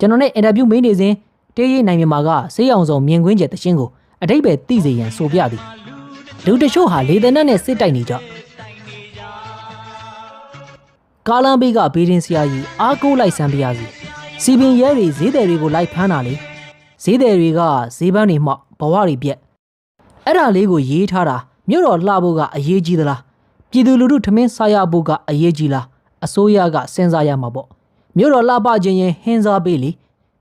ကျွန်တော်နဲ့အင်တာဗျူးမေးနေစဉ်တေးရေးနိုင်မြန်မာကဆေးရောင်စုံမြင်ကွင်းကျတခြင်းကိုအတိတ်ပဲသိစေရန်ဆိုပြသည်လူတချို့ဟာလေသနက်နဲ့စစ်တိုက်နေကြကာလန်ဘေးကဘေးရင်ဆရာကြီးအားကိုးလိုက်စမ်းပြရစီစီပင်ရဲတွေဈေးတယ်တွေကိုလိုက်ဖမ်းတာလေဈေးတယ်တွေကဈေးပန်းတွေမှဘဝတွေပြက်အဲ့ဒါလေးကိုရေးထားတာမြို့တော်လှဖို့ကအရေးကြီးသလားပြည်သူလူထုထမင်းစားရဖို့ကအရေးကြီးလားအစိုးရကစဉ်းစားရမှာပေါ့ မြို့တော်လှပခြင်းရင်ဟင်းစားပေးလေ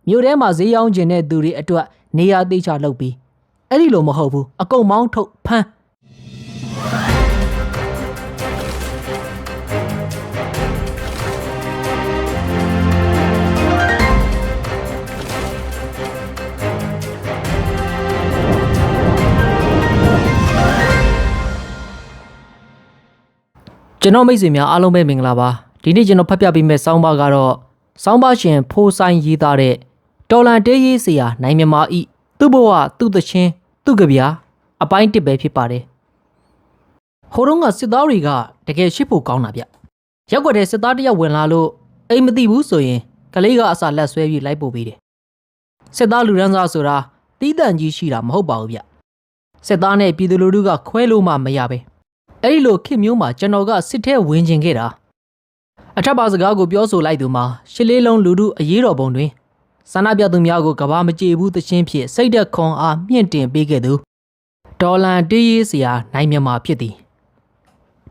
မြို့ထဲမှာဈေးရောင်းခြင်းတဲ့သူတွေအတွက်နေရာသေးချလုပ်ပြီးအဲ့ဒီလိုမဟုတ်ဘူးအကုန်မောင်းထုတ်ဖမ်းကျွန်တော်မိတ်ဆွေများအားလုံးပဲမင်္ဂလာပါ ဒီနေ့ကျွန်တော်ဖတ်ပြပေးမယ့်ဆောင်းပါးကတော့ဆောင်းပါးရှင်ဖိုးဆိုင်ရေးသားတဲ့တော်လန်တေးရေးဆရာနိုင်မြမာဤသူ့ဘဝသူ့သချင်းသူ့ကြပြာအပိုင်းတစ်ပဲဖြစ်ပါတယ်ဟိုတုန်းကစစ်သားတွေကတကယ်ရှိဖို့ကောင်းတာဗျရက်ွက်တဲ့စစ်သားတစ်ယောက်ဝင်လာလို့အိမ်မသိဘူးဆိုရင်ကလေးကအစာလက်ဆွဲပြီးလိုက်ပို့ပေးတယ်စစ်သားလူရန်စားဆိုတာတီးတန့်ကြီးရှိတာမဟုတ်ပါဘူးဗျစစ်သားနဲ့ပြည်သူလူထုကခွဲလို့မှမရပဲအဲ့ဒီလိုခေတ်မျိုးမှာကျွန်တော်ကစစ်ထဲဝင်ကျင်ခဲ့တာ အထက်ပါစကားကိုပြောဆိုလိုက်သူမှာရှစ်လေးလုံးလူထုအရေးတော်ပုံတွင်ဆန္ဒပြသူများကိုကဘာမကြေဘူးသချင်းဖြင့်စိတ်သက်ခွန်အားမြင့်တင်ပေးခဲ့သူဒေါ်လန်တေးရေးဆရာနိုင်မြန်မာဖြစ်သည်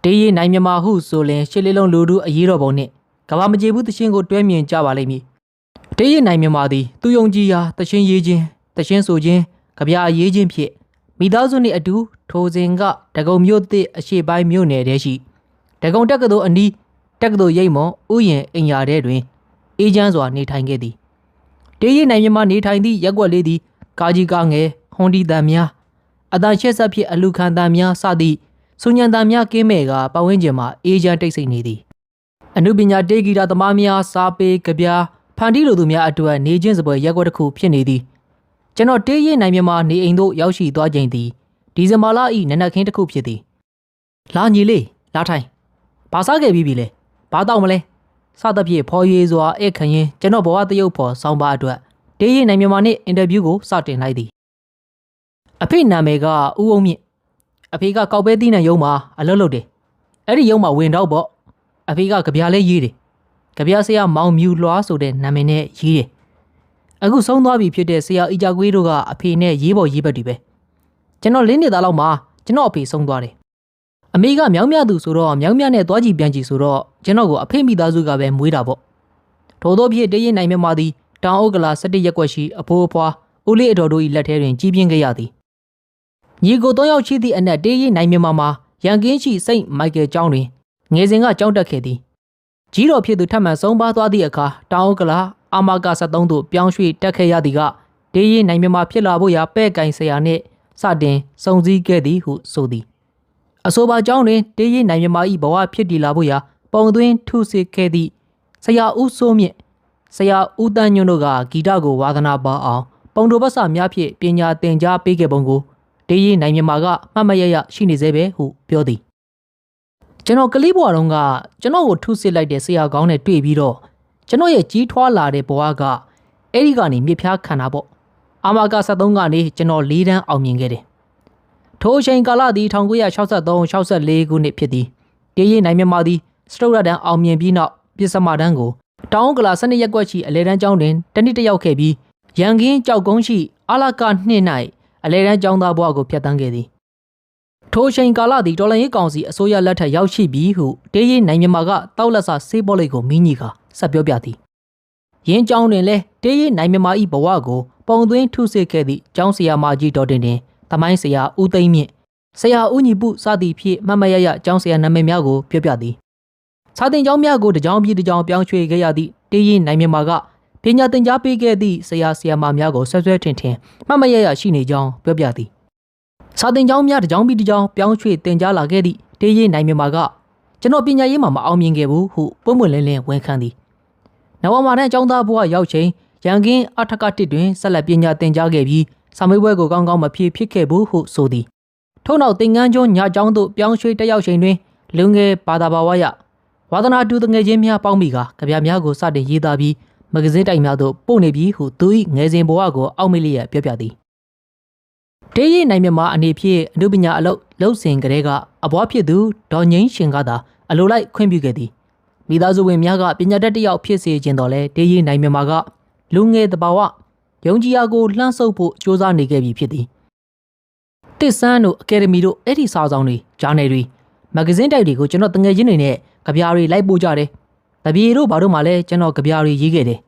တေးရေးနိုင်မြန်မာဟုဆိုလင်ရှစ်လေးလုံးလူထုအရေးတော်ပုံနှင့်ကဘာမကြေဘူးသချင်းကိုတွဲမြင်ကြပါလိမ့်မည်တေးရေးနိုင်မြန်မာသည်သူယုံကြည်ရာသချင်းရေးခြင်းသချင်းဆိုခြင်းကြပြရေးခြင်းဖြင့်မိသားစုနှင့်အတူထိုစဉ်ကဒဂုံမြို့သစ်အရှိပိုင်းမြို့နယ်ထဲရှိဒဂုံတက္ကသိုလ်အနီး တက္ကသိုလ်ရိပ်မော်ဥယျာဉ်အင်ယာထဲတွင်အေးချမ်းစွာနေထိုင်ခဲ့သည်တေးရည်နိုင်မြမနေထိုင်သည့်ရက်ကွက်လေးသည်ကာကြီးကားငယ်ဟွန်ဒီတန်များအတန်ရှက်ဆက်ဖြင့်အလူခံတန်များစသည့်စူညံတန်များကင်းမဲ့ကပတ်ဝန်းကျင်မှာအေးချမ်းတိတ်ဆိတ်နေသည်အနုပညာတေးဂီတာသမားများစားပေကြပြားဖန်တီးလိုသူများအတွက်နေချင်းစပွဲရက်ကွက်တစ်ခုဖြစ်နေသည်ကျွန်တော်တေးရင်နိုင်မြန်မာနေအိမ်သို့ရောက်ရှိသွားချိန်သည်ဒီဇင်ဘာလ၏နနက်ခင်းတစ်ခုဖြစ်သည်လာညီလေးလာထိုင်ဘာစားခဲ့ပြီးပြီလဲ ဘာတော့မလဲစသဖြင့်ဖော်ရွေစွာဧခရင်ကျွန်တော်ဘဝတရုပ်ဖော်ဆောင်းပါအတွက်တေးရင်နိုင်မြန်မာနှင့်အင်တာဗျူးကိုစတင်လိုက်သည်အဖေနာမည်ကဦးအောင်မြင့်အဖေကကောက်ပဲသီးနှံရုံးမှာအလုပ်လုပ်တယ်အဲ့ဒီရုံးမှာဝင်တော့ပေါ့အဖေကကြပြားလဲရေးတယ်ကြပြားဆရာမောင်မြူလွားဆိုတဲ့နာမည်နဲ့ရေးတယ်အခုဆုံးသွားပြီဖြစ်တဲ့ဆရာအီကြကွေးတို့ကအဖေနဲ့ရေးပေါ်ရေးဘက်တွေပဲကျွန်တော်လင်းနေသားလောက်မှာကျွန်တော်အဖေဆုံးသွားတယ် အမေကမြောင်းမြသူဆိုတော့မြောင်းမြနဲ့သွားကြည့်ပြန်ကြည့်ဆိုတော့ကျွန်တော်ကိုအဖေမိသားစုကပဲမွေးတာပေါ့ထို့သောဖြစ်တရင်နိုင်မြမသည်တောင်ဥက္ကလာ17ရက်ကွက်ရှိအဖိုးအဖွားဦးလေးအတော်တို့၏လက်ထဲတွင်ကြီးပြင်းခဲ့ရသည်ညီကို၃ယောက်ရှိသည့်အနက်တေးရင်နိုင်မြမမှာရန်ကင်းရှိစိတ်မိုက်ကယ်ကျောင်းတွင်ငယ်စဉ်ကကျောင်းတက်ခဲ့သည်ကြီးတော်ဖြစ်သူထပ်မံဆုံးပါသွားသည့်အခါတောင်ဥက္ကလာအာမက73တို့ပြောင်းရွှေ့တက်ခဲ့ရသည်ကဒေးရင်နိုင်မြမဖြစ်လာဖို့ရာပဲ့ကင်ဆရာနှင့်စတင်စုံစည်းခဲ့သည်ဟုဆိုသည် အဆိုပါကြောင့်တွင်ဒေးရင်နိုင်မြမ၏ဘဝဖြစ်တည်လာဖို့ရာပုံသွင်းထုစစ်ခဲ့သည့်ဆရာဦးစိုးမြင့်ဆရာဦးတန်းညွန့်တို့ကဂီတကိုဝါသနာပါအောင်ပုံတော်ပတ်စာများဖြင့်ပညာသင်ကြားပေးခဲ့ပုံကိုဒေးရင်နိုင်မြမကမှတ်မရရရှိနေသေးပဲဟုပြောသည်ကျွန်တော်ကလေးဘွားတုန်းကကျွန်တော်ကိုထုစစ်လိုက်တဲ့ဆရာကောင်းနဲ့တွေ့ပြီးတော့ကျွန်တော်ရဲ့ကြီးထွားလာတဲ့ဘဝကအဲ့ဒီကနေမြစ်ဖျားခံတာပေါ့အာမက73ကနေကျွန်တော်၄တန်းအောင်မြင်ခဲ့တယ် ထိုအချိန်ကာလသည်1963-64ခုနှစ်ဖြစ်သည်တေးရင်နိုင်မြန်မာသည်စတုရတန်းအောင်မြင်ပြီးနောက်ပြစ်စမတန်းကိုတောင်းကလာ12ရက်ကွက်ရှိအလဲတန်းကျောင်းတွင်တနစ်တစ်ယောက်ခဲ့ပြီးရန်ကင်းကြောက်ကုန်းရှိအာလကနှစ်၌အလဲတန်းကျောင်းသားဘဝကိုဖျက်ဆီးခဲ့သည်ထိုအချိန်ကာလသည်တော်လန်ရေးကောင်စီအစိုးရလက်ထက်ရောက်ရှိပြီးဟုတေးရင်နိုင်မြန်မာကတောက်လက်စာဆေးဘောလိတ်ကိုမင်းကြီးကဆက်ပြောပြသည်။ယင်းကျောင်းတွင်လည်းတေးရင်နိုင်မြန်မာ၏ဘဝကိုပုံသွင်းထုစစ်ခဲ့သည့်ကျောင်းဆရာမကြီးတော်တင်တင် သမိုင်းဆရာဦးသိန်းမြင့်ဆရာဦးညီပုစသည်ဖြင့်မတ်မရရကျောင်းဆရာနာမည်များကိုပြောပြသည်။စာသင်ကျောင်းများကိုတစ်ကျောင်းပြီးတစ်ကျောင်းပြောင်းရွှေ့ခဲ့ရသည့်တေးရင်နိုင်မြန်မာကပညာသင်ကြားပေးခဲ့သည့်ဆရာဆရာမများကိုဆွဲဆွဲထင်ထင်မတ်မရရရှိနေကြောင်းပြောပြသည်။စာတင်ကျောင်းများတစ်ကျောင်းပြီးတစ်ကျောင်းပြောင်းရွှေ့တင်ကြားလာခဲ့သည့်တေးရင်နိုင်မြန်မာကကျွန်တော်ပညာရေးမှာမအောင်မြင်ခဲ့ဘူးဟုပွင့်ပွင့်လင်းလင်းဝန်ခံသည်။နဝမာတန်းကျောင်းသားဘဝရောက်ချိန်ရန်ကင်းအထက်ကတစ်တွင်ဆက်လက်ပညာသင်ကြားခဲ့ပြီး စာမေးပွဲကိုကောင်းကောင်းမဖြေဖြစ်ခဲ့ဘူးဟုဆိုသည်။ထို့နောက်သင်္ကန်းကျွန်းညကျောင်းသို့ပြောင်းရွှေ့တက်ရောက်ချိန်တွင်လူငယ်ဘာသာဘာဝရဝါသနာတူတငယ်ချင်းများပေါင်းပြီးကကြပြများကိုစတင်ရေးသားပြီးမဂဇင်းတိုက်များသို့ပို့နေပြီဟုသူ၏ငယ်စဉ်ဘဝကိုအောက်မေ့လျက်ပြောပြသည်တေးရီနိုင်မြမအနေဖြင့်အနုပညာအလုပ်လှုပ်စဉ်ကလေးကအဘွားဖြစ်သူဒေါ်ငိမ့်ရှင်ကသာအလိုလိုက်ခွင့်ပြုခဲ့သည်မိသားစုဝင်များကပညာတတ်တစ်ယောက်ဖြစ်စေခြင်းတော်လဲတေးရီနိုင်မြမကလူငယ်တဘာဝ ယုံကြည်ရာကိုလှမ်းဆုပ်ဖို့ကြိုးစားနေခဲ့ပြီဖြစ်သည်တစ်ဆန်းတို့အကယ်ဒမီတို့အဲ့ဒီစာဆောင်တွေဂျာနယ်တွေမဂဇင်းတိုက်တွေကိုကျွန်တော်တငယ်ချင်းတွေနဲ့ကြပြားတွေလိုက်ပို့ကြတယ်။တပြေတို့ဘာတို့မှလည်းကျွန်တော်ကြပြားတွေရေးခဲ့တယ်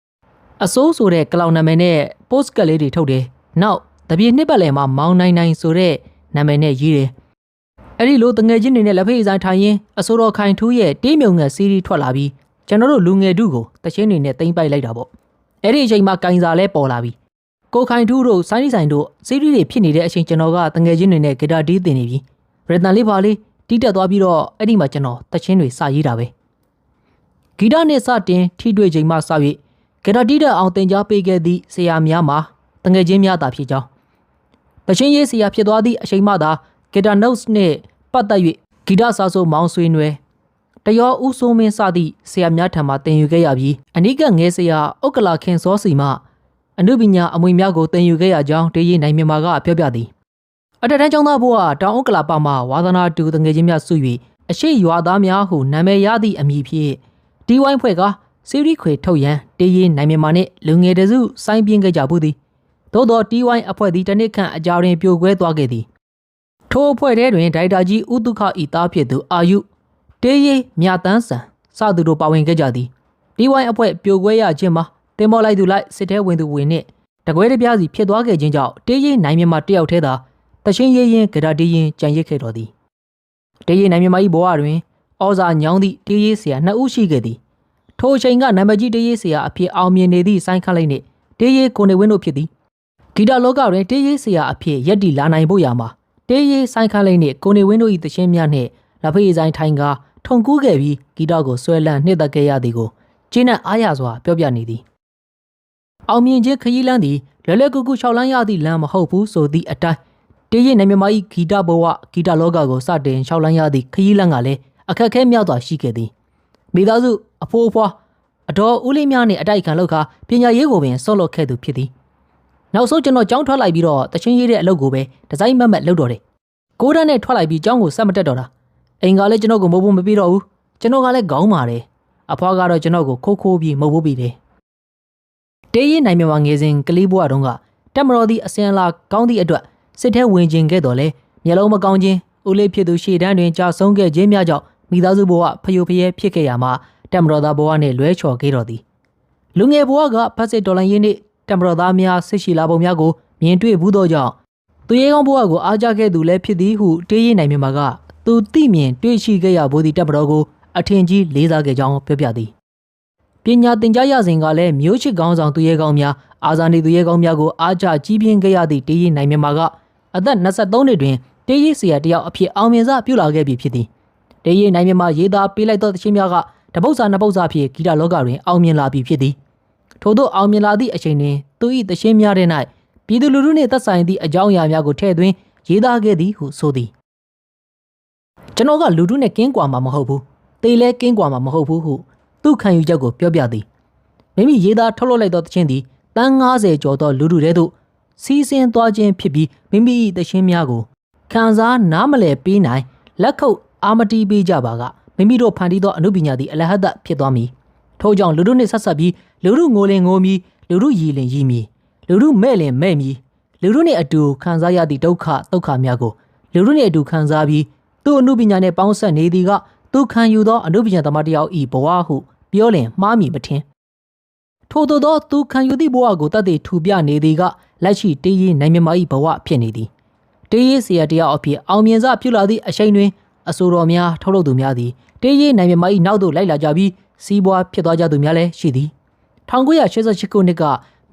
။အစိုးဆိုတဲ့ကလောင်နာမည်နဲ့ post ကလေးတွေထုတ်တယ်။နောက်တပြေနှစ်ပတ်လည်မှာမောင်နိုင်နိုင်ဆိုတဲ့နာမည်နဲ့ရေးတယ်။အဲ့ဒီလိုတငယ်ချင်းတွေနဲ့လက်ဖေးဆိုင်ထိုင်ရင်အစိုးရခိုင်ထူးရဲ့တေးမြုံငယ်စီးရီးထွက်လာပြီးကျွန်တော်တို့လူငယ်တုကိုတချင်းတွေနဲ့တင်ပိုက်လိုက်တာပေါ့။ အဲ့ဒီအချိန်မှာကင်စာလဲပေါ်လာပြီ။ကိုခိုင်ထူးတို့ဆိုင်းဆိုင်တို့စီးရီးတွေဖြစ်နေတဲ့အချိန်ကျွန်တော်ကတငယ်ချင်းတွေနဲ့ဂီတာတီးတင်နေပြီ။ရတန်လေးပါလေးတီးတက်သွားပြီးတော့အဲ့ဒီမှာကျွန်တော်တချင်းတွေစရေးတာပဲဂီတနဲ့စတင်ထိတွေ့ချိန်မှစ၍ဂီတာတီးတက်အောင်သင်ကြားပေးခဲ့သည့်ဆရာများမှာတငယ်ချင်းများသာဖြစ်ကြောင်းတချင်းရေးဆရာဖြစ်သွားသည့်အချိန်မှသာဂီတာ notes နှင့်ပတ်သက်၍ဂီတစာဆိုမောင်းဆွေးနွယ် တရောဦးစိုးမင်းစသည့်ဆရာများထံမှသင်ယူခဲ့ရပြီးအနိကငယ်ဆရာဥက္ကလာခင်စောစီမှအနုပညာအမွေများကိုသင်ယူခဲ့ရကြောင်းတေးရင်နိုင်မြန်မာကပြောပြသည်အထက်တန်းကျောင်းသားဘိုးကတောင်ဥက္ကလာပမှာဝါသနာတူတငယ်ချင်းများစု၍အရှိရွာသားများဟုနာမည်ရသည့်အမည်ဖြင့်တီဝိုင်းဖွဲ့ကစီရီခွေထုတ်ရန်တေးရင်နိုင်မြန်မာနှင့်လူငယ်တစုစိုင်းပြင်းခဲ့ကြဘူးသည်သို့သောတီဝိုင်းအဖွဲ့သည်တနစ်ခန့်အကြာတွင်ပြိုကွဲသွားခဲ့သည်ထိုအဖွဲ့ထဲတွင်ဒိုက်တာကြီးဥတုခဤသားဖြစ်သူအာယု တေးရင်မြတန်းဆန်စသူတို့ပါဝင်ခဲ့ကြသည်တီဝိုင်းအဖွဲ့ပြိုကွဲရခြင်းမှာတင်မောလိုက်သူလိုက်စစ်ထဲဝင်သူဝင်နှင့်တကွဲတပြားစီဖြစ်သွားခဲ့ခြင်းကြောင့်တေးရင်နိုင်မြန်မာတယောက်ထဲသာတချင်းရေးရင်ဂရတီးရင်ကြံရစ်ခဲ့တော်သည်တေးရင်နိုင်မြမကြီးဘဝတွင်ဩဇာညောင်းသည့်တေးရေးဆရာနှစ်ဦးရှိခဲ့သည်ထိုအချိန်ကနံပါတ်ကြီးတေးရေးဆရာအဖြစ်အောင်မြင်နေသည့်ဆိုင်းခန့်လိုက်နှင့်တေးရေးကိုနေဝင်းတို့ဖြစ်သည်ဂီတလောကတွင်တေးရေးဆရာအဖြစ်ရက်တီလာနိုင်ဖို့ရာမှာတေးရေးဆိုင်းခန့်လိုက်နှင့်ကိုနေဝင်းတို့၏တခြင်းများနှင့်လက်ဖေးဆိုင်ထိုင်ကာ ထုံကူးခဲ့ပြီးဂီတကိုဆွဲလန်းနှစ်သက်ခဲ့ရသည်ကိုကျင်းနဲ့အားရစွာပြောပြနေသည်အောင်မြင်ခြင်းခရီးလန်းသည်လွယ်လွယ်ကူကူ၆လန်းရသည့်လမ်းမဟုတ်ဘူးဆိုသည့်အတိုင်းတေးရင်နိုင်မြမကြီးဂီတဘဝဂီတလောကကိုစတင်ရှောက်လန်းရသည့်ခရီးလန်းကလည်းအခက်ခဲမြောက်စွာရှိခဲ့သည်မိသားစုအဖိုးအဖွားအတော်ဦးလေးများနှင့်အတိုက်ခံလောက်ခါပညာရေးကိုပင်ဆော့လော့ခဲ့သူဖြစ်သည်နောက်ဆုံးကျွန်တော်ကြောင်းထွက်လိုက်ပြီးတော့တချင်းရေးတဲ့အလုပ်ကိုပဲဒီဇိုင်းမက်မက်လုပ်တော့တယ်ကိုးတန်းနဲ့ထွက်လိုက်ပြီးကြောင်းကိုဆက်မတက်တော့တာ အိမ်ကလည်းကျွန်တော်ကိုမဟုတ်ဘူးမပြီးတော့ဘူးကျွန်တော်ကလည်းခေါင်းပါတယ်အဖွားကတော့ကျွန်တော်ကိုခိုးခိုးပြီးမဟုတ်ဘူးပြီးတယ်တေးရင်နိုင်မြမငယ်စဉ်ကလေးဘွားတုန်းကတက်မတော်သည့်အစင်လာကောင်းသည့်အတွက်စစ်ထဲဝင်ခြင်းခဲ့တော်လဲမျက်လုံးမကောင်းခြင်းဦးလေးဖြစ်သူရှေ့တန်းတွင်ကြာဆုံးခဲ့ခြင်းများကြောင့်မိသားစုဘဝဖယိုဖယဲဖြစ်ခဲ့ရမှာတမတော်သားဘဝနှင့်လွဲချော်ခဲ့တော်သည်လူငယ်ဘဝကဖက်စစ်ဒေါ်လာရင်းနှင့်တမတော်သားများဆစ်ရှိလာပုံများကိုမြင်တွေ့ဘူးသောကြောင့်သူရဲကောင်းဘဝကိုအားကြခဲ့သူလည်းဖြစ်သည်ဟုတေးရင်နိုင်မြန်မာက သူသိမြင်တွေ့ရှိခဲ့ရဘိုးသည့်တမတော်ကိုအထင်ကြီးလေးစားခဲ့ကြောင်းပြောပြသည်ပညာသင်ကြားရစဉ်ကလည်းမျိုးချစ်ကောင်းဆောင်သူရဲကောင်းများအာဇာနည်သူရဲကောင်းများကိုအားကြကြီးပြင်းခဲ့ရသည့်တေးရင်နိုင်မြန်မာကအသက်23နှစ်တွင်တေးရီဆရာတယောက်အဖြစ်အောင်မြင်စွာပြုလာခဲ့ပြီဖြစ်သည်တေးရီနိုင်မြန်မာရေးသားပေးလိုက်သောသချင်းများကတပုတ်စာနှစ်ပုတ်စာဖြင့်ဂီတလောကတွင်အောင်မြင်လာပြီဖြစ်သည်ထို့သောအောင်မြင်လာသည့်အချိန်တွင်သူ၏သချင်းများတဲ့၌ပြည်သူလူထုနှင့်သက်ဆိုင်သည့်အကြောင်းအရာများကိုထည့်သွင်းရေးသားခဲ့သည်ဟုဆိုသည် ကျွန်တော်ကလူထုနဲ့ကင်းကွာမှာမဟုတ်ဘူးတေးလဲကင်းကွာမှာမဟုတ်ဘူးဟုသူ့ခံယူချက်ကိုပြောပြသည်မိမိရေးသားထုတ်လုပ်လိုက်သောသချင်းသည်တန်း90ကျော်သောလူထုတဲသို့စီးဆင်းသွားခြင်းဖြစ်ပြီးမိမိ၏တခြင်းများကိုခံစားနားမလည်ပေးနိုင်လက်ခုပ်အာမတီးပေးကြပါကမိမိတို့ဖန်တီးသောအမှုပညာသည်အလဟတ်ဖြစ်သွားမည်ထို့ကြောင့်လူတို့နှင့်ဆက်ဆက်ပြီးလူတို့ငိုလင်ငိုမီလူတို့ရည်လင်ရည်မီလူတို့မဲ့လင်မဲ့မီလူတို့နှင့်အတူခံစားရသည့်ဒုက္ခဒုက္ခများကိုလူတို့နှင့်အတူခံစားပြီး သူ့အမှုပညာနှင့်ပေါင်းဆက်နေသည်ကသူခံယူသောအမှုပညာသမားတယောက်ဤဘဝဟုပြောလင်မှားမည်မထင်ထို့သောသူခံယူသည့်ဘဝကိုတတ်သိထူပြနေသည်ကလက်ရှိတေးရေးနိုင်မြမ၏ဘဝဖြစ်နေသည်တေးရေးဆရာတရားအဖြစ်အောင်မြင်စွာပြုလာသည့်အချိန်တွင်အဆိုတော်များထုတ်လုပ်သူများသည်တေးရေးနိုင်မြမ၏နောက်သို့လိုက်လာကြပြီးစီးပွားဖြစ်သွားကြသူများလည်းရှိသည်1988ခုနှစ်က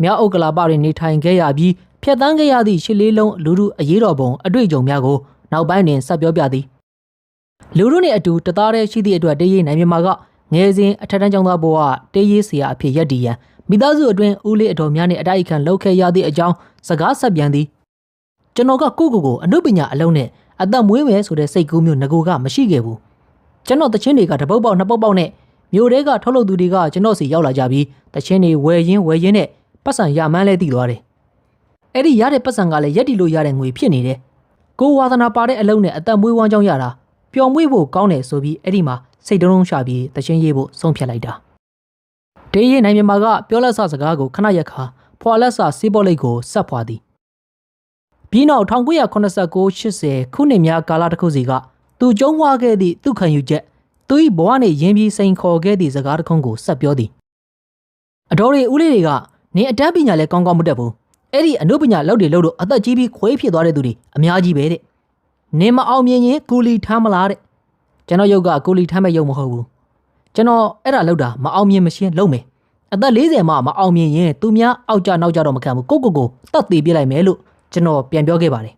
မြောက်ဥက္ကလာပတွင်နေထိုင်ခဲ့ရပြီးဖျက်ဆီးခဲ့ရသည့်ရှစ်လေးလုံးလူလူအရေးတော်ပုံအတွေ့အကြုံများကိုနောက်ပိုင်းတွင်ဆက်ပြောပြသည် လူလူနှင့်အတူတသားတည်းရှိသည့်အတွက်တေးရေးနိုင်မြမာကငယ်စဉ်အထက်တန်းကျောင်းသားဘဝတေးရေးဆရာအဖြစ်ရက်တည်ရန်မိသားစုအတွင်းဦးလေးအတော်များနှင့်အတိုက်အခံလှုပ်ခဲရသည့်အကြောင်းစကားဆက်ပြန်သည်ကျွန်တော်ကကိုကိုကိုအနုပညာအလုံးနဲ့အသက်မွေးမယ်ဆိုတဲ့စိတ်ကူးမျိုးငကိုကမရှိခဲ့ဘူးကျွန်တော်တချင်းတွေကတပုတ်ပေါက်နှစ်ပုတ်ပေါက်နဲ့မြို့တဲကထုတ်လုပ်သူတွေကကျွန်တော်စီရောက်လာကြပြီးတချင်းတွေဝယ်ရင်းဝယ်ရင်းနဲ့ပတ်စံရမှန်းလဲတည်သွားတယ်အဲ့ဒီရတဲ့ပတ်စံကလည်းရက်တီလို့ရတဲ့ငွေဖြစ်နေတယ်ကိုဝါသနာပါတဲ့အလုံးနဲ့အသက်မွေးဝမ်းကြောင်းရတာ ပျော်မွေ့ဖို့ကောင်းတယ်ဆိုပြီးအဲ့ဒီမှာစိတ်တုံးလုံးရှာပြီးတချင်းရေးဖို့ဆုံးဖြတ်လိုက်တာဒေးရင်နိုင်မြန်မာကပြောလက်ဆစကားကိုခဏရက်ခါဖွာလက်ဆစေးပေါ်လိတ်ကိုဆက်ဖွာသည်ပြီးနောက်1989-80ခုနှစ်များကာလတစ်ခုစီကသူကျုံးဝါခဲ့သည့်သူခံယူချက်သူ၏ဘဝနှင့်ရင်းပြီးစိန်ခေါ်ခဲ့သည့်စကားတစ်ခုကိုဆက်ပြောသည်အတော်ရီဦးလေးတွေကနင်အတန်းပညာလည်းကောင်းကောင်းမတတ်ဘူးအဲ့ဒီအနုပညာလောက်တွေလောက်တော့အသက်ကြီးပြီးခွေးဖြစ်သွားတဲ့သူတွေအများကြီးပဲတဲ့ နင်မအောင်မြင်ရင်ကူလီထမ်းမလားတဲ့ကျွန်တော်ရုပ်ကကူလီထမ်းမဲ့ရုပ်မဟုတ်ဘူးကျွန်တော်အဲ့ဒါလောက်တာမအောင်မြင်မရှင်းလုံးမယ်အသက်40မှမအောင်မြင်ရင်သူများအောက်ကြနောက်ကြတော့မခံဘူးကိုကိုကိုတတ်သေးပြလိုက်မယ်လို့ကျွန်တော်ပြန်ပြောခဲ့ပါတယ်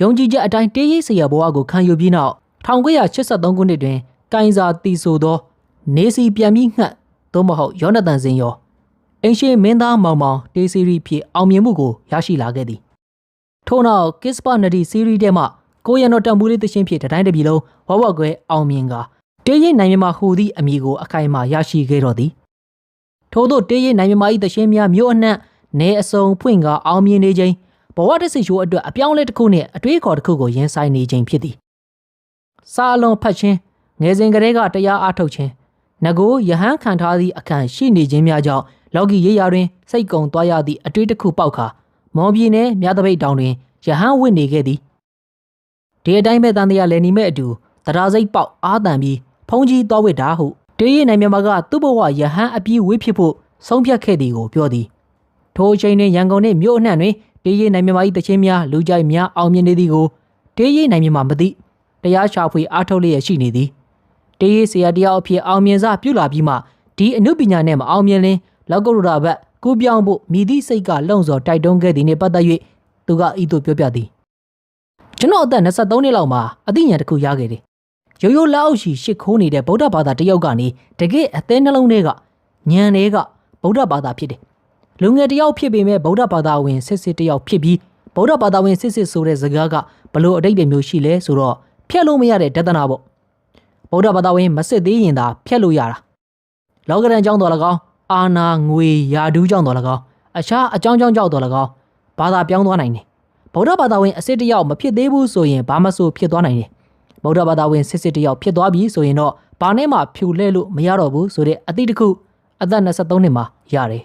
ယုံကြည်ချက်အတိုင်းတေးရေးစရာဘဝကိုခံယူပြီးနောက်1983ခုနှစ်တွင်ကိုင်စာတီဆိုသော နေစီပြန်ပြီးငှက်သို့မဟုတ်ယောနသန်စင်ရောအင်ရှင်မင်းသားမောင်မောင်တေးစီရီဖြစ်အောင်မြင်မှုကိုရရှိလာခဲ့သည် ထို့နောက်ကစ်စပါနဒီစီရီထဲမှကိုရန်တော်တံမူလေးသရှင်ဖြစ်တတိုင်းတစ်ပြည်လုံးဝဝကွဲအောင်မြင်ကတေးရင်နိုင်မြမဟူသည့်အမည်ကိုအခိုင်အမာရရှိခဲ့တော်သည်ထို့သောတေးရင်နိုင်မြမ၏သရှင်များမြို့အနှံ့နေအစုံဖွင့်ကအောင်မြင်နေခြင်းဘဝတစ်စိတ်ရှိုးအတွက်အပြောင်းအလဲတစ်ခုနှင့်အတွေးအခေါ်တစ်ခုကိုရင်ဆိုင်နေခြင်းဖြစ်သည်စာအလွန်ဖတ်ခြင်းငယ်စဉ်ကတည်းကတရားအားထုတ်ခြင်းငကိုယဟန်ခံထားသည့်အခန့်ရှိနေခြင်းများကြောင့်လော်ဂီရေးရာတွင်စိတ်ကုံသွားရသည့်အတွေ့တစ်ခုပေါက်ခါ မော်ပြည်နယ်မြသပိတ်တောင်တွင်ယဟန်ဝစ်နေခဲ့သည်ဒီအတိုင်းပဲတန်တရားလည်းနေမဲ့အတူတရားစိတ်ပေါက်အားတန်ပြီးဖုံးကြီးသွားဝစ်တာဟုတေးရည်နိုင်မြန်မာကသူ့ဘဝယဟန်အပြီးဝစ်ဖြစ်ဖို့ဆုံးဖြတ်ခဲ့သည်ကိုပြောသည်ထိုအချိန်တွင်ရန်ကုန်နှင့်မြို့အနှံ့တွင်တေးရည်နိုင်မြန်မာ၏တခြင်းများလူကြိုက်များအောင်မြင်နေသည်ကိုတေးရည်နိုင်မြန်မာမသိတရားရှာဖွေအားထုတ်လျက်ရှိနေသည်တေးရည်ဆရာတရားအဖြစ်အောင်မြင်စားပြုလာပြီးမှဒီအမှုပညာနဲ့မအောင်မြင်လင်းလောက်ကုရတာဘက် ကူးပြောင်းဖို့မိသည့်စိတ်ကလုံစော်တိုက်တွန်းခဲ့သည်နှင့်ပတ်သက်၍သူကဤသို့ပြောပြသည်ကျွန်တော်အသက်23နှစ်လောက်မှာအသိဉာဏ်တစ်ခုရခဲ့တယ်ရိုးရိုးလက်အောက်ရှိရှစ်ခိုးနေတဲ့ဗုဒ္ဓဘာသာတယောက်ကနေတကယ်အသေးနှလုံးထဲကဉာဏ်တွေကဗုဒ္ဓဘာသာဖြစ်တယ်လူငယ်တယောက်ဖြစ်ပေမဲ့ဗုဒ္ဓဘာသာဝင်စစ်စစ်တယောက်ဖြစ်ပြီးဗုဒ္ဓဘာသာဝင်စစ်စစ်ဆိုတဲ့စကားကဘလို့အတိတ်ပဲမျိုးရှိလဲဆိုတော့ဖျက်လို့မရတဲ့တဒနာပေါ့ဗုဒ္ဓဘာသာဝင်မစစ်သေးရင်သာဖျက်လို့ရတာလောကရန်ကြောင်းတော်၎င်း အာနာငွေယာဒူးကြောင့်တော်၎င်းအခြားအကြောင်းကြောင့်ကြောင့်တော်၎င်းဘာသာပြောင်းသွားနိုင်တယ်ဗုဒ္ဓဘာသာဝင်အစ်စ်တယောက်မဖြစ်သေးဘူးဆိုရင်ဘာမဆိုဖြစ်သွားနိုင်တယ်ဗုဒ္ဓဘာသာဝင်စစ်စစ်တယောက်ဖြစ်သွားပြီဆိုရင်တော့ဘာနဲ့မှဖြူလဲလို့မရတော့ဘူးဆိုတဲ့အသည့်တစ်ခုအသက်23နှစ်မှာရတယ်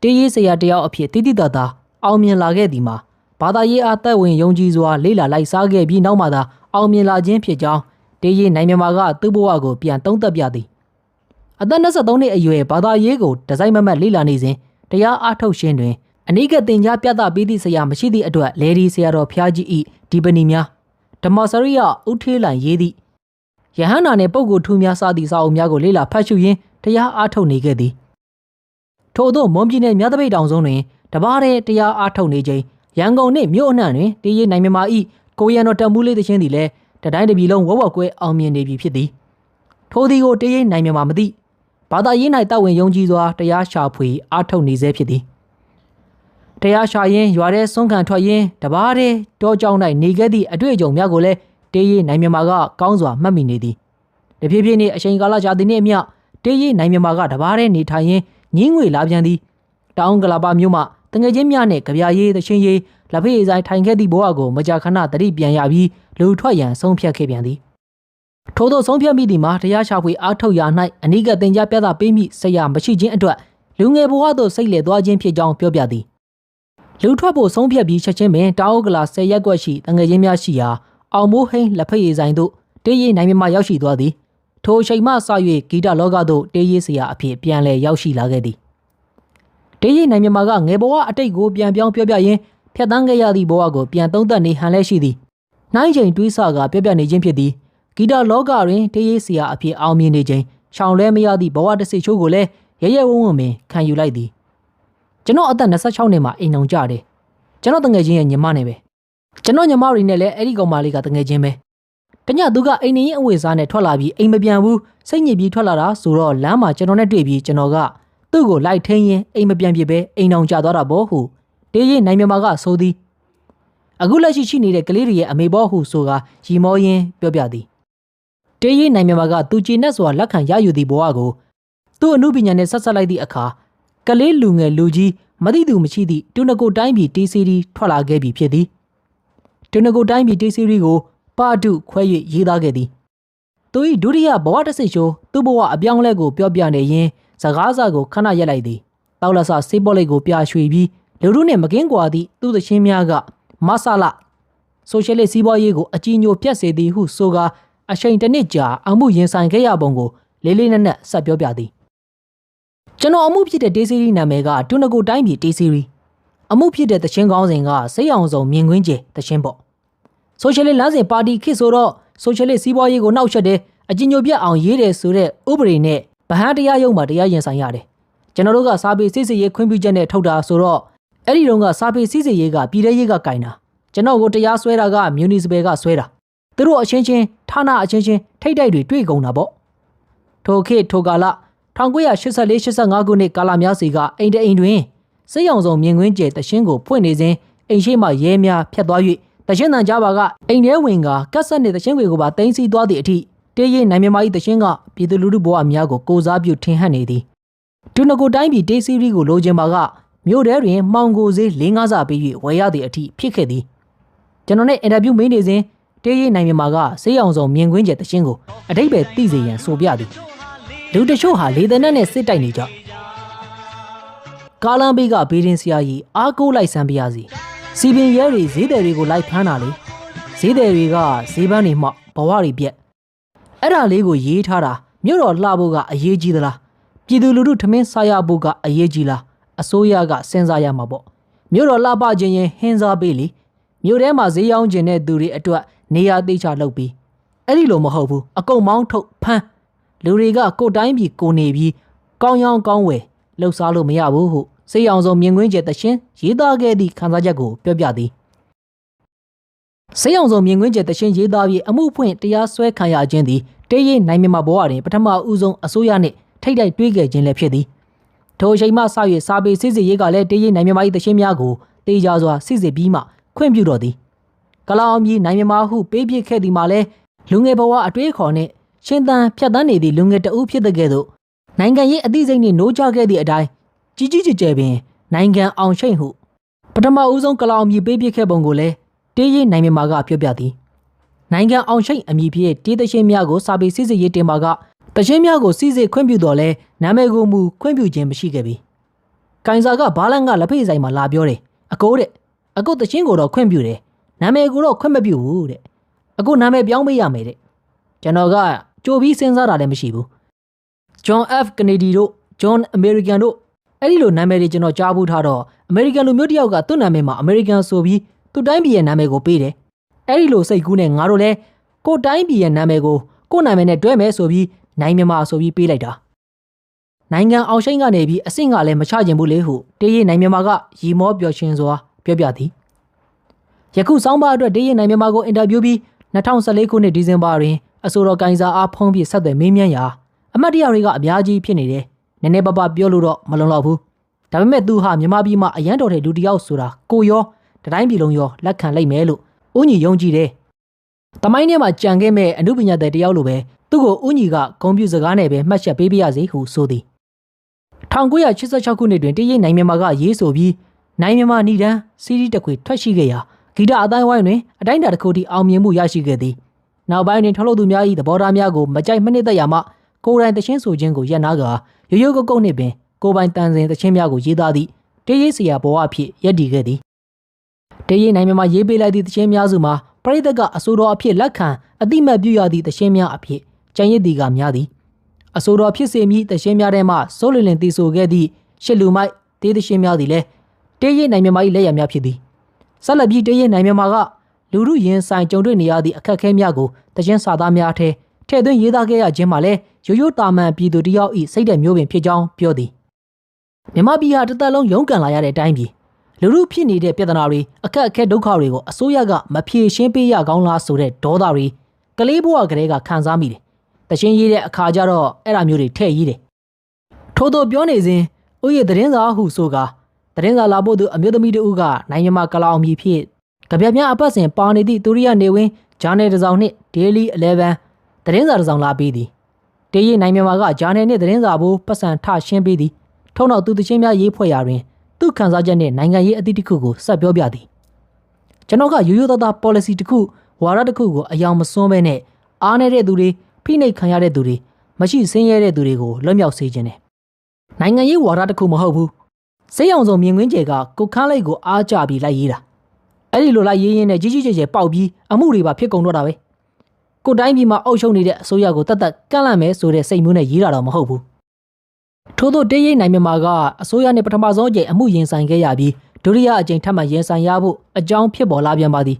တေးရေးဆရာတယောက်အဖြစ်တိတိတသာအောင်မြင်လာခဲ့သည်မှာဘာသာရေးအသက်ဝင်ယုံကြည်စွာလေ့လာလိုက်စားခဲ့ပြီးနောက်မှသာအောင်မြင်လာခြင်းဖြစ်ကြောင်းတေးရေးနိုင်မြန်မာကသူ့ဘဝကိုပြန်သုံးသပ်ပြသည် အသက်23နှစ်အရွယ်ဘာသာရေးကိုဒီဇိုင်းမမတ်လေ့လာနေစဉ်တရားအားထုတ်ခြင်းတွင်အနိကတင်ကြားပြသပေးသည့်ဆရာမရှိသည့်အတွက်လေဒီဆရာတော်ဖျားကြီးဤဒီပဏီများဓမ္မစရိယဥထေးလန်ရေးသည့်ယဟန္တာနှင့်ပုဂ္ဂိုလ်ထူးများစသည့်စာအုပ်များကိုလေ့လာဖတ်ရှုရင်းတရားအားထုတ်နေခဲ့သည်ထို့သောမွန်ပြည်နယ်မြတ်တပိတ်တောင်စုံတွင်တပါးတဲ့တရားအားထုတ်နေခြင်းရန်ကုန်နှင့်မြို့အနှံ့တွင်တည်ရနိုင်မြမာဤကိုရန်တော်တမူးလေးသချင်းသည်လည်းတတိုင်းတပြည်လုံးဝဝကွဲအောင်မြင်နေပြီဖြစ်သည်ထိုသည်ကိုတည်ရနိုင်မြမာမသိ ဘာသာရေး၌တောက်ဝင်ယုံကြည်စွာတရားရှာဖွေအားထုတ်နေစေဖြစ်သည်တရားရှာရင်ရွာထဲဆုံးခံထွက်ရင်တပါးတဲ့တောကြောင်၌နေခဲ့သည့်အတွေ့အကြုံများကိုလည်းတေးရီနိုင်မြန်မာကကောင်းစွာမှတ်မိနေသည်တဖြည်းဖြည်းနဲ့အချိန်ကာလကြာသည်နှင့်အမျှတေးရီနိုင်မြန်မာကတပါးတဲ့နေထိုင်ရင်ညင်းငွေလာပြန်သည်တောင်ကလာပါမြို့မှတငယ်ချင်းများနဲ့ကြပြားရေးသချင်းရေးလက်ဖေးဆိုင်ထိုင်ခဲ့သည့်ဘဝကိုမကြာခဏတတိပြန်ရပြီးလူထွက်ရန်ဆုံးဖြတ်ခဲ့ပြန်သည် ထို့သောဆုံးဖြတ်မိသည်မှာတရားရှာဖွေအားထုတ်ရာ၌အနိကတင်ကြပြသပေးမိဆရာမရှိခြင်းအတွက်လူငယ်ဘဝသို့စိတ်လေသွားခြင်းဖြစ်ကြောင်းပြောပြသည်လူထွက်ဖို့ဆုံးဖြတ်ပြီးချက်ချင်းပင်တာအိုကလာ၁၀ရက်ကွက်ရှိတငယ်ချင်းများရှိရာအောင်မိုးဟိန်းလက်ဖက်ရည်ဆိုင်သို့တေးရီနိုင်မြမရောက်ရှိသွားသည်ထိုအချိန်မှစ၍ဂီတလောကသို့တေးရီဆရာအဖြစ်ပြန်လည်ရောက်ရှိလာခဲ့သည်တေးရီနိုင်မြမကငယ်ဘဝအတိတ်ကိုပြန်ပြောင်းပြောပြရင်းဖြတ်တန်းခဲ့ရသည့်ဘဝကိုပြန်သုံးသပ်နေဟန်လဲရှိသည်နိုင်ချိန်တွေးဆကပြောပြနေခြင်းဖြစ်သည် ဂီတလောကတွင်တေးရီဆရာအဖြစ်အောင်မြင်နေခြင်းရှောင်လဲမရသည့်ဘဝတစ်စိတ်ချိုးကိုလည်းရရဝုံဝုံပင်ခံယူလိုက်သည်ကျွန်တော်အသက်26နှစ်မှာအိမ်အောင်ကြတယ်ကျွန်တော်တငယ်ချင်းရဲ့ညီမနဲ့ပဲကျွန်တော်ညီမတွေနဲ့လည်းအဲ့ဒီကောင်မလေးကတငယ်ချင်းပဲတညသူကအိမ်နေရင်အဝတ်စားနဲ့ထွက်လာပြီးအိမ်မပြန်ဘူးစိတ်ညစ်ပြီးထွက်လာတာဆိုတော့လမ်းမှာကျွန်တော်နဲ့တွေ့ပြီးကျွန်တော်ကသူ့ကိုလိုက်ထင်းရင်အိမ်မပြန်ဖြစ်ပဲအိမ်အောင်ကြသွားတာပေါ့ဟုတေးရင်နိုင်မြန်မာကဆိုသည်အခုလက်ရှိရှိနေတဲ့ကလေးတွေရဲ့အမေဘောဟုဆိုကရီမောရင်းပြောပြသည် တေးရေးနိုင်မြန်မာကသူကြည်နဲ့စွာလက်ခံရယူသည့်ဘဝကိုသူ့အမှုပညာနဲ့ဆက်ဆက်လိုက်သည့်အခါကလေးလူငယ်လူကြီးမသိသူမရှိသည့်တူနကိုတိုင်းပြည်တေးစီရီထွက်လာခဲ့ပြီဖြစ်သည်တူနကိုတိုင်းပြည်တေးစီရီကိုပါတုခွဲ၍ရေးသားခဲ့သည်သူ၏ဒုတိယဘဝတစ်စိတ်ရှိုးသူ့ဘဝအပြောင်းအလဲကိုပြောပြနေရင်းစကားစာကိုခဏရက်လိုက်သည်တောက်လက်ဆစေးပေါ်လေးကိုပြရွှေပြီးလူတို့နှင့်မကင်းကွာသည့်သူ့သချင်းများကမဆလာဆိုရှယ်လစ်စီးပွားရေးကိုအကြီးညိုပြတ်စေသည်ဟုဆိုကာ အချိန်တစ်နှစ်ကြာအမှုရင်ဆိုင်ခဲ့ရပုံကိုလေးလေးနက်နက်ဆက်ပြောပြသည်ကျွန်တော်အမှုဖြစ်တဲ့တေးစီရီနာမည်ကတူနကိုတိုင်းပြည်တေးစီရီအမှုဖြစ်တဲ့တချင်းကောင်းစဉ်ကစိတ်အောင်ဆုံးမြင်ကွင်းကျဲတချင်းပေါ့ဆိုရှယ်လစ်လမ်းစဉ်ပါတီခေတ်ဆိုတော့ဆိုရှယ်လစ်စီးပွားရေးကိုနှောက်ယှက်တယ်အကြီးညိုပြတ်အောင်ရေးတယ်ဆိုတဲ့ဥပဒေနဲ့ဗဟန်းတရားရုံးမှာတရားရင်ဆိုင်ရတယ်ကျွန်တော်တို့ကစာပေစစ်စစ်ရေးခွင့်ပြုချက်နဲ့ထုတ်တာဆိုတော့အဲ့ဒီတုန်းကစာပေစစ်စစ်ရေးကပြည်ထရေးကကင်တာကျွန်တော်ကိုတရားစွဲတာကမြူနီစပယ်ကစွဲတာ သူတို့အချင်းချင်းဌာနအချင်းချင်းထိတ်တိုက်တွေတွေ့ကုန်တာပေါ့ထိုခေတ်ထိုကာလ1984-85ခုနှစ်ကာလများစီကအိမ်တအိမ်တွင်စိတ်အောင်ဆုံးမြင်ကွင်းကျဲတရှင်းကိုဖွင့်နေစဉ်အိမ်ရှိမှရဲများဖြတ်သွား၍တရှင်းတန်ကြပါကအိမ်ထဲဝင်ကကတ်ဆက်နေတရှင်းတွေကိုပါတင်းစီသွားသည့်အထိတေးရင်နိုင်မြမကြီးတရှင်းကပြည်သူလူထုဘဝများကိုကိုစားပြုထင်ဟပ်နေသည်ဒုနကိုတိုင်းပြည်တေးစီရီကိုလိုချင်ပါကမြို့ထဲတွင်မှောင်ကိုစေး၄၅စာပေး၍ဝယ်ရသည့်အထိဖြစ်ခဲ့သည်ကျွန်တော်နဲ့အင်တာဗျူးမင်းနေစဉ် တေးရင်နိုင်မြမကစေးအောင်ဆုံးမြင်ကွင်းကျဲတရှင်းကိုအတိတ်ပဲသိစေရန်ဆိုပြသည်လူတချို့ဟာလေသနက်နဲ့စစ်တိုက်နေကြကာလန်ဘေးကဘေးရင်ဆရာကြီးအားကိုးလိုက်စမ်းပြရစီစီပင်ရဲတွေဈေးတယ်တွေကိုလိုက်ဖမ်းတာလေဈေးတယ်တွေကဈေးပန်းတွေမှဘဝတွေပြက်အဲ့ဒါလေးကိုရေးထားတာမြို့တော်လှဖို့ကအရေးကြီးသလားပြည်သူလူထုထမင်းစားရဖို့ကအရေးကြီးလားအစိုးရကစဉ်းစားရမှာပေါ့မြို့တော်လှပခြင်းရင်ဟင်းစားပေးလေမြို့ထဲမှာဈေးရောင်းခြင်းတဲ့သူတွေအတွက် နေရာသေးချလုပ်ပြီးအဲ့ဒီလိုမဟုတ်ဘူးအကုန်မောင်းထုတ်ဖမ်းလူတွေကကိုယ်တိုင်းပြည်ကိုနေပြီးကောင်းရောင်းကောင်းဝယ်လှုပ်ရှားလို့မရဘူးဟုစိတ်အောင်ဆုံးမြင်ကွင်းကျဲတရှင်ရေးသားခဲ့သည့်ခန်းစားချက်ကိုပြောပြသည်စိတ်အောင်ဆုံးမြင်ကွင်းကျဲတရှင်ရေးသားပြီးအမှုဖွင့်တရားစွဲခံရခြင်းသည်တေးရင်နိုင်မြမဘဝတွင်ပထမဦးဆုံးအစိုးရနှင့်ထိတ်တိုက်တွေးခဲ့ခြင်းလည်းဖြစ်သည်ထိုအချိန်မှစ၍စာပေစစ်စစ်ရေးကလည်းတေးရင်နိုင်မြမ၏တရှင်များကိုတေးကြစွာစစ်စစ်ပြီးမှခွင့်ပြုတော်သည် ကလောင်ကြီးနိုင်မြမဟုပေးပြခဲ့သည်မှာလည်းလူငယ်ဘဝအတွေးခေါ်နှင့်ရှင်သန်ဖြတ်တန်းနေသည့်လူငယ်တဦးဖြစ်တဲ့ကဲ့သို့နိုင်ငံရေးအသိစိတ်နှင့်နိုးကြခဲ့သည့်အတိုင်းကြီးကြီးကျယ်ကျယ်ပင်နိုင်ငံအောင်ရှိန်ဟုပထမဦးဆုံးကလောင်အမည်ပေးပြခဲ့ပုံကိုလည်းတေးရင်နိုင်မြမာကပြောပြသည်နိုင်ငံအောင်ရှိန်အမည်ဖြစ်တေးသချင်းများကိုစာပေစစ်စစ်ရေးတင်ပါကတချင်းများကိုစီစစ်ခွင့်ပြုတော်လဲနာမည်ကိုမူခွင့်ပြုခြင်းမရှိခဲ့ပြီ။ကိုင်စာကဘာလန်ကလက်ဖေးဆိုင်မှာလာပြောတယ်။အကိုတဲ့အကိုတချင်းကိုတော့ခွင့်ပြုတယ်။ နာမည်ကိုတော့ခွင့်မပြုဘူးတဲ့။အကိုနာမည်ပြောင်းပေးရမယ်တဲ့။ကျွန်တော်ကကြိုပြီးစဉ်းစားတာလည်းမရှိဘူး။ John F Kennedy တို့ John American တို့အဲ့ဒီလိုနာမည်တွေကျွန်တော်ကြားဘူးထားတော့ American လူမျိုးတစ်ယောက်ကသူ့နာမည်မှာ American ဆိုပြီးသူ့တိုင်းပြည်ရဲ့နာမည်ကိုပေးတယ်။အဲ့ဒီလိုစိတ်ကူးနဲ့ငါတို့လည်းကိုယ်တိုင်းပြည်ရဲ့နာမည်ကိုကိုယ်နာမည်နဲ့တွဲမယ်ဆိုပြီးနိုင်မြန်မာဆိုပြီးပေးလိုက်တာနိုင်ငံအောင်ရှိန်ကနေပြီးအဆင့်ကလည်းမချကျင်ဘူးလေဟုတေးရနိုင်မြန်မာကရီမောပျော်ရွှင်စွာပြောပြသည် ယခုစောင်းပါအတွက်တေးရနိုင်မြန်မာကိုအင်တာဗျူးပြီး2014ခုနှစ်ဒီဇင်ဘာတွင်အဆိုတော်ကိုင်စာအားဖုံးပြဆက်သွယ်မေးမြန်းရာအမတ်တရတွေကအများကြီးဖြစ်နေတယ်နည်းနည်းပပပြောလို့တော့မလုံလောက်ဘူးဒါပေမဲ့သူဟာမြန်မာပြည်မှာအရန်တော်တဲ့လူတစ်ယောက်ဆိုတာကိုရောတတိုင်းပြည်လုံးရောလက်ခံလိုက်မယ်လို့ဦးညီယုံကြည်တယ်။တမိုင်းထဲမှာကြံခဲ့မဲ့အမှုပညာတဲ့တယောက်လိုပဲသူ့ကိုဦးညီကဂုံပြူစကားနဲ့ပဲမှတ်ချက်ပေးပြရစီဟုဆိုသည်1986ခုနှစ်တွင်တရိတ်နိုင်မြန်မာကရေးဆိုပြီးနိုင်မြန်မာဏိဒန်းစီးရီးတစ်ခွေထွက်ရှိခဲ့ရာ ဂီတအတိုင်းဝိုင်းတွင်အတိုင်းတာတစ်ခုထိအောင်မြင်မှုရရှိခဲ့သည်နောက်ပိုင်းတွင်ထုတ်လုပ်သူများ၏သဘောထားများကိုမကြိုက်မနစ်သက်ရမှကိုယ်တိုင်တချင်းဆိုခြင်းကိုရပ်နာကရိုးရိုးကုတ်ကုတ်နှင့်ပင်ကိုယ်ပိုင်တန်စင်တချင်းများကိုရေးသားသည့်တရိတ်စရာဘဝအဖြစ်ရည်တည်ခဲ့သည်တရိတ်နိုင်မြန်မာရေးပေးလိုက်သည့်တချင်းများစုမှာပရိသတ်ကအဆိုတော်အဖြစ်လက်ခံအတိမတ်ပြုရသည့်တချင်းများအဖြစ်ကျန်ရည်တီကများသည်အဆိုတော်ဖြစ်စေမည်တရှင်းများထဲမှစိုးလင်လင်တီဆိုခဲ့သည့်ရှစ်လူမိုက်တေးတရှင်းများသည်လည်းတေးရည်နိုင်မြန်မာ၏လက်ရများဖြစ်သည် ဆက်လက်ပြီးတေးရည်နိုင်မြန်မာကလူမှုရင်ဆိုင်ကြုံတွေ့နေရသည့်အခက်အခဲများကိုတရှင်းစာသားများထဲထည့်သွင်းရေးသားခဲ့ရခြင်းမှာလည်းရိုးရိုးတာမန်ပြည်သူတယောက်၏စိတ်တဲ့မျိုးပင်ဖြစ်ကြောင်းပြောသည်မြန်မာပြည်ဟာတစ်သက်လုံးရုန်းကန်လာရတဲ့အတိုင်းပြည်လူမှုဖြစ်နေတဲ့ပြဿနာတွေအခက်အခဲဒုက္ခတွေကိုအစိုးရကမဖြေရှင်းပေးရကောင်းလားဆိုတဲ့ဒေါသတွေကလေးဘဝကလေးကခံစားမိတယ်တရှင်းရေးတဲ့အခါကျတော့အဲ့ဒါမျိုးတွေထည့်ရေးတယ်ထို့သောပြောနေစဉ်ဥယျာသတင်းစာဟုဆိုကာ သတင်းစာလာဖို့သူအမျိုးသမီးတို့ကနိုင်ငံမှာကလောင်မီဖြစ်ကြပြများအပတ်စဉ်ပါနေသည့်သူရိယနေဝင်းဂျာနယ်တစ်စောင်နှင့် Daily 11သတင်းစာတစ်စောင်လာပေးသည်တေးရီနိုင်မြန်မာကဂျာနယ်နှင့်သတင်းစာဘိုးပတ်စံထရှင်းပေးသည်ထုံတော့သူတချင်းများရေးဖွဲ့ရာတွင်သူ့ခန်းစားချက်နှင့်နိုင်ငံရေးအသည့်တစ်ခုကိုဆက်ပြောပြသည်ကျွန်တော်ကရိုးရိုးသားသား policy တစ်ခုဝါဒတစ်ခုကိုအယောင်မစွန်းဘဲနဲ့အားနေတဲ့သူတွေဖိနှိပ်ခံရတဲ့သူတွေမရှိစင်းရဲတဲ့သူတွေကိုလွတ်မြောက်စေခြင်းနဲ့နိုင်ငံရေးဝါဒတစ်ခုမဟုတ်ဘူး စိတ်အောင်စုံမြင်ကွင်းကျဲကကိုခန်းလိုက်ကိုအားကြပြီးလိုက်ရေးတာအဲ့ဒီလိုလိုက်ရေးရင်းနဲ့ကြီးကြီးကျယ်ကျယ်ပေါက်ပြီးအမှုတွေပါဖြစ်ကုန်တော့တာပဲကိုတိုင်းပြည်မှာအုပ်ချုပ်နေတဲ့အစိုးရကိုတတ်တတ်ကန့်လန့်မယ်ဆိုတဲ့စိတ်မျိုးနဲ့ရေးတာတော့မဟုတ်ဘူးထို့သောတေးရိပ်နိုင်မြန်မာကအစိုးရနဲ့ပထမဆုံးအကြိမ်အမှုရင်ဆိုင်ခဲ့ရပြီးဒုတိယအကြိမ်ထပ်မံရင်ဆိုင်ရဖို့အကြောင်းဖြစ်ပေါ်လာပြန်ပါသည်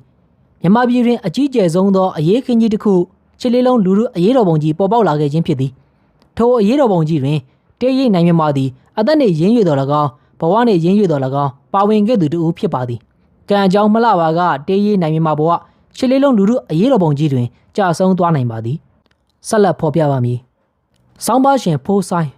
မြန်မာပြည်တွင်အကြီးကျယ်ဆုံးသောအရေးခင်းကြီးတစ်ခုချစ်လေးလုံးလူလူအရေးတော်ပုံကြီးပေါ်ပေါက်လာခဲ့ခြင်းဖြစ်သည်ထိုအရေးတော်ပုံကြီးတွင်တေးရိပ်နိုင်မြန်မာသည်အသက်နှင့်ရင်းရွေတော်၎င်း ဘဝနှင့်ရင်းရွေတော်၎င်းပါဝင်ခဲ့သူတူဖြစ်ပါသည်ကံအကြောင်းမလှပါကတေးရိပ်နိုင်မြန်မာဘဝချစ်လေးလုံးလူလူအရေးတော်ပုံကြီးတွင်ကြာဆုံးသွားနိုင်ပါသည်ဆက်လက်ဖော်ပြပါမည်။ဆောင်းပါရှင်ဖိုးဆိုင်